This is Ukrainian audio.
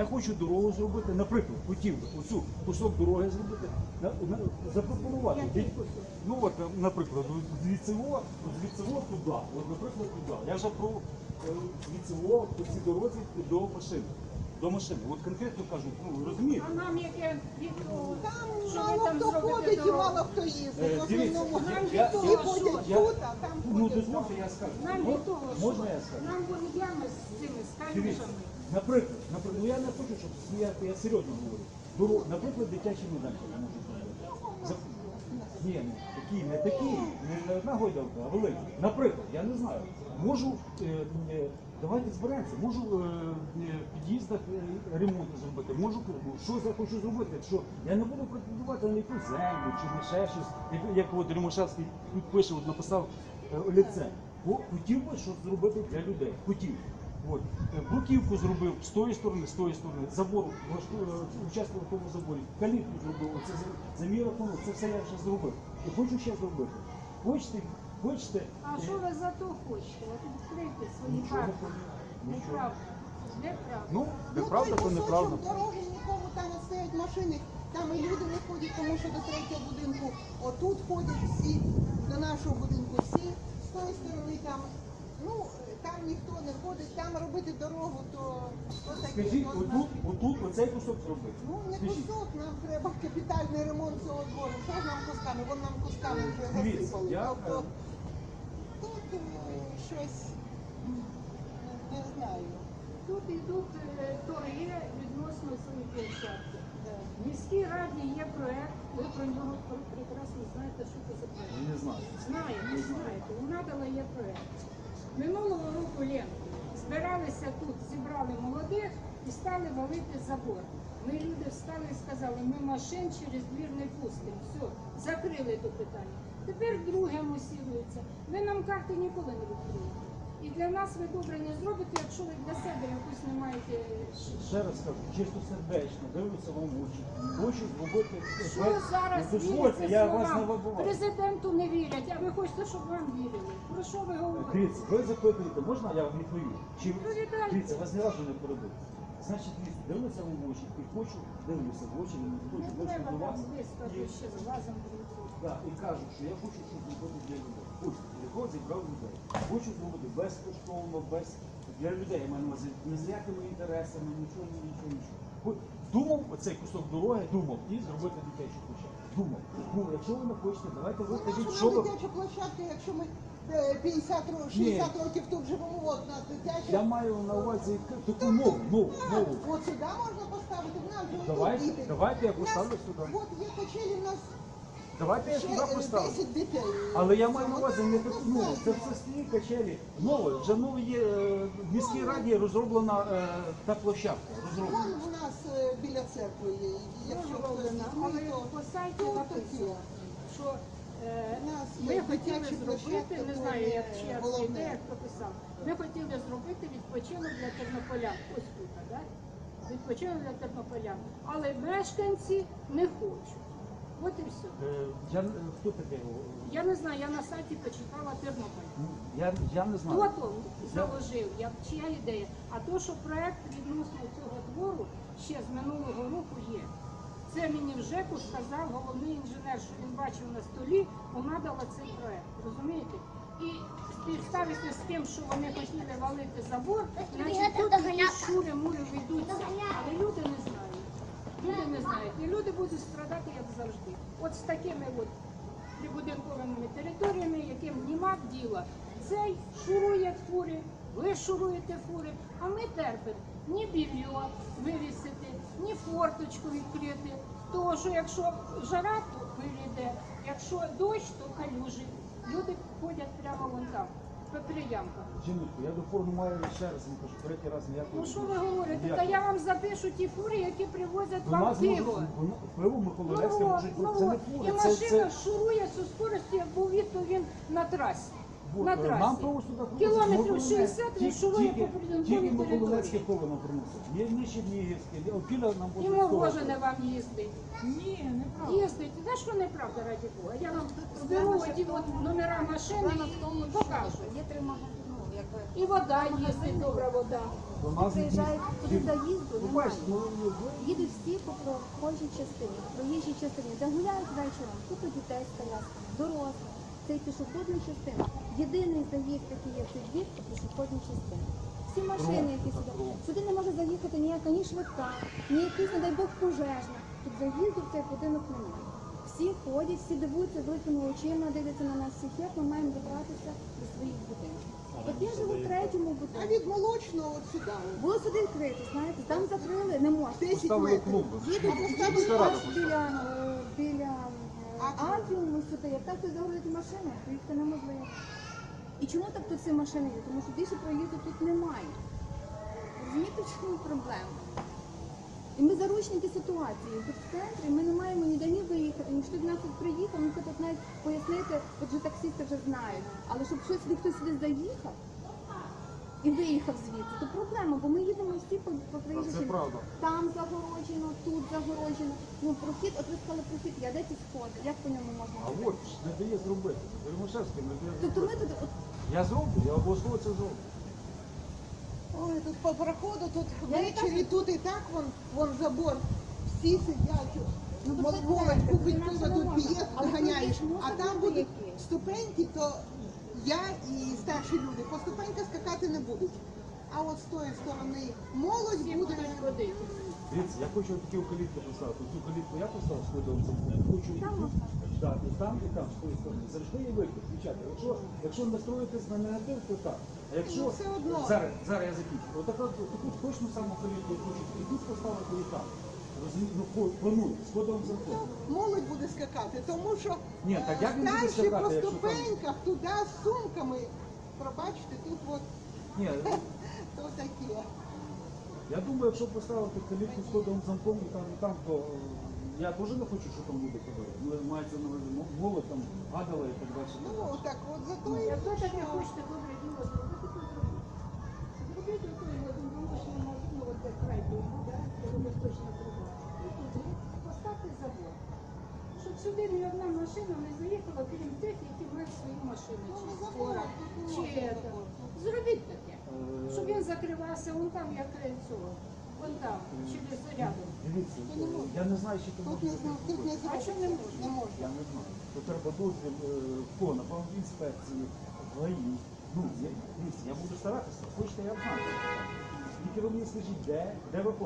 Я хочу дорогу зробити, наприклад, хотів би оцю кусок дороги зробити, на, на, запропонувати. Від- ну от, е, наприклад, від цього, від цього туди, от, наприклад, туди. Я вже про е, від цього по цій дорозі до машини. До машини. От конкретно кажу, ну розумієте? А нам яке від того, Там що ви мало там хто зробите ходить і дорогу? мало хто Е, їздить. В дивіться, основному я- всі я- я- ходять я- тут, а там Ну ходять. дозвольте, я скажу. Нам Мож- від того, що Можна я скажу? нам ями з цими Дивіться, калюжами. Наприклад, наприклад, ну я не хочу, щоб сміяти, я серйозно говорю. Наприклад, дитячий майданчик я можу зробити. Ні, ну такі, не такі, не, не одна гойдалка, а великі. Наприклад, я не знаю, можу, е, е, давайте зберемося, можу е, е, в під'їздах е, ремонт зробити, можу ну, що захочу зробити, якщо я не буду претендувати на якусь землю чи на ще щось, як, як от Римошевський тут пише, от написав е, олівце. Хотів би щось зробити для людей. Хотів. От. Е, Бруківку зробив з тої сторони, з тої сторони, забор, е, участвував в тому заборі, калітку зробив, оце за, за мій рахунок, це все я вже зробив. І хочу ще зробити. Хочете, хочете. А що ви за то хочете? От відкрийте свої Нічого, карти. нічого. Неправда. Неправда. Ну, Ну, неправда, то неправда. дороги нікому там не стоять машини, там і люди не ходять, тому що до третього будинку отут ходять всі, до нашого будинку всі, з тої сторони там, ну, там ніхто не ходить, там робити дорогу, то, то. Скажіть, отут, отут оцей кусок зробити. Ну, не Скажіть. кусок, нам треба капітальний ремонт цього двору. Що ж нам кусками? Вон нам кусками вже Дивіться, я, Тобто, е, тут е, щось, не, не знаю. Тут йдуть е, торги відносно цієї площадки. Да. В міській раді є проект, ви про нього пр- прекрасно знаєте, що це за проект. Не знаю. Знаєте, Не знаєте, у надала є проект. Минулого року Лен збиралися тут, зібрали молодих і стали валити забор. Ми люди встали і сказали, ми машин через двір не пустимо. Все, закрили то питання. Тепер друге мусірується. Ви нам карти ніколи не відкриєте. І для нас ви добре не зробите, якщо ви для себе якусь не маєте. Ще раз кажу, чисто сердечно, дивлюся вам в очі. Хочу зробити. Що зараз дозвольте, віриться я вас не словам? вибиваю. Президенту не вірять, а ви хочете, щоб вам вірили. Про що ви говорите? Дивіться, ви запитуєте, можна я вам відповім? Чи Відповідайте. дивіться, вас ні разу не перебив. Значить, дивіться, дивлюся вам в очі і хочу, дивлюся в очі, не хочу Не ближче до там вас. близько І, ще з глазом друзі. да, і кажу, що я хочу щось зробити для людей. Хочу, телефон зібрав людей. Хочу зробити безкоштовно, без для людей. Я маю на увазі не з якими інтересами, нічого, нічого, нічого. Хо- Думав оцей кусок дороги, думав і зробити дитячу площадку. Думав. Ну, якщо ви не хочете, давайте ви Ну, що ви дитяча площадка, якщо ми 50 років, 60 років тут живемо, от нас дитяча. Я маю на увазі таку нову, нову, нову. От сюди можна поставити, в нас же тут Давайте, діти. давайте я У нас- поставлю сюди. От є качелі, в нас Давайте я ще сюди е, поставлю. 10 дітей. Але я маю на увазі не таку, ну, це все старі качелі. Нове, вже нове є е, в міській раді розроблена е, та площадка. Розроблена. Вон у нас е, біля церкви є. і Якщо хтось не знає, то по сайті написано, що е, ми хотіли зробити, не знаю, як чия це ідея, хто писав. Ми хотіли зробити відпочинок для тернополян. Ось тут, так? Відпочинок для тернополян. Але мешканці не хочуть. От і все. Е, Я, е, хто таке? Я не знаю, я на сайті почитала Тернополь. Я, я не знаю. Хто то заложив, як чия ідея? А то, що проект відносно цього твору ще з минулого року є. Це мені вже сказав головний інженер, що він бачив на столі, вона дала цей проект. Розумієте? І співставити з тим, що вони хотіли валити забор, значить тут шури мури ведуться. Але люди не знають. Люди не знають. І люди будуть страдати, як завжди. От з такими от прибудинкованими територіями, яким нема діла. Цей шурує фури, ви шуруєте фури, а ми терпимо ні більйо вивісити, ні форточку відкрити. Тому що якщо жара, то вийде, якщо дощ, то калюжі. Люди ходять прямо вон там, по приямках. Жіночко, я до форму маю ще раз, не кажу, третій раз ніякого. Ну що ви говорите? Та я вам запишу ті фури, які привозять До вам нас пиво. воно- пиво Миколаївське Ну, може ну, бути. Це не от. фури, І це, машина це, шурує зі скоростю, як був від, то він на трасі. На е, трасі. Кілометрів 60 він Ті- шурує тільки- по придомковій Тільки території. Миколаївське пиво нам приносять. Є не Чернігівське, опіля нам І буде Могожене вам їздить. Ні, неправда. Їздить. За що неправда, раді Бога? Я вам зберу ті от номера машини і покажу. Є три магазини. І вода є, добра вода. До нас Приїжджають туди доїзду, Ну, немає. ну, Їдуть всі по прохожій частині, проїжджій частині, де гуляють вечором, тут у дітей з колясками, дорослих. Це й пішохідна частина. Єдиний заїзд, який є в цей двір, це пішохідні частини. Всі машини, які сюди. Сюди не може заїхати ніяка ні швидка, ні якийсь, не дай Бог, пожежна. Тут заїзду в цей будинок немає. Всі ходять, всі дивуються великими очима, дивляться на нас всіх, як ми маємо добратися до своїх будинків. От я живу в третьому будинку. А від молочного от сюди. Було сюди відкрито, знаєте, там закрили, не можна. 10 Поставили метрів. біля, е, біля Атріуму. Атріуму. Як так тут загрузять машина, проїхати неможливо. І чому так тут ці машини є? Тому що більше проїзду тут немає. Розумієте, чому проблема? І ми заручники ситуації. Тут в центрі ми не маємо ніде ні виїхати, ніж тут нас тут приїхав, ми це тут навіть пояснити, от вже таксисти вже знають. Але щоб щось хтось сюди заїхав і виїхав звідси, то проблема, бо ми їдемо всі по, по проїжджій правда. Там загороджено, тут загороджено. Ну прохід, от ви сказали прохід, я де ці сходи, як по ньому можна А от ж не дає зробити. Римашевський не дає Тобто ми зробити. тут, от, Я зроблю, я обов'язково це зроблю. Ой, тут по проходу, тут Я не ввечері, тут і так вон, вон забор. Всі сидять. Ну, то це Молодь купить пиво, тут можна. п'є, Але ганяєш. тут А там бути будуть ступеньки, то я і старші люди по ступеньках скакати не будуть. А от з тої сторони молодь Всі буде. Дивіться, я хочу таку калітку поставити. Цю калітку я поставив з ходом. Хочу так, і там, і там, з тої сторони. Завжди є вихід, дівчата. Якщо, якщо настроїтись на негатив, то так. А якщо Ну, все одно. зараз, зараз я закінчу. Отаку таку точну саму калітку я хочу і тут поставити, і там. Ну. Молодь буде скакати, тому що Ні, так е, як він буде старші скакати, по якщо там- ступеньках туди з сумками. Пробачте, тут от Ні, то таке. я думаю, якщо поставити калітку з ходом замком і там, і там, то е, я теж не хочу, щоб там люди ходили. Ну, Мається на увазі молодь там гадала і так далі. Ну так от зато і Якщо таке хочете добре діло зробити, то зробіть. Зробіть отой водомолочний магазин, от де край був, да, де водосточна труба. І туди поставте забор. Щоб сюди ні одна машина не заїхала, крім тих, які мають свої машини, чи скора, чи это. Зробіть таке. Е, Щоб він закривався, вон там, як е, цього, вон там, через рядом. Дивіться, То не можна. я не знаю, чи ти тут не знаю, тут не А що не можна? Не можна. Я не знаю. То треба дозвіл е, напевно, інспекції, в ГАІ. Ну, я, дивіться, я буду старатися, хочете, я знаю. Тільки ви мені скажіть, де, де ви хочете.